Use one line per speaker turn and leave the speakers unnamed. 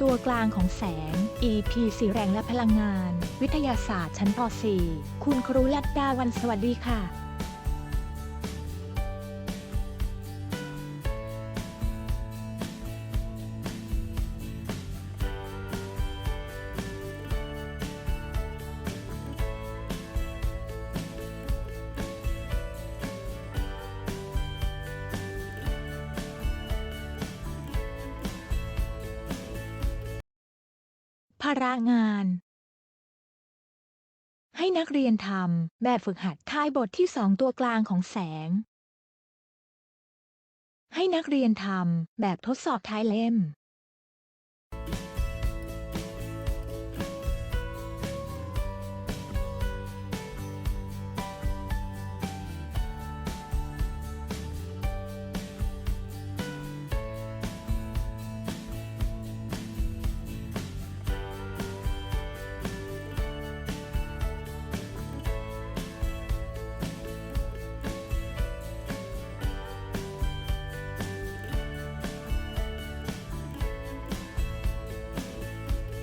ตัวกลางของแสง EP สีแรงและพลังงาน วิทยาศาสตร์ชั้นป .4 คุณครูลัดดาวันสวัสดีค่ะ ระงาน ให้นักเรียนทำแบบฝึกหัดทายบทที่สองตัวกลางของแสง ให้นักเรียนทำแบบทดสอบท้ายเล่ม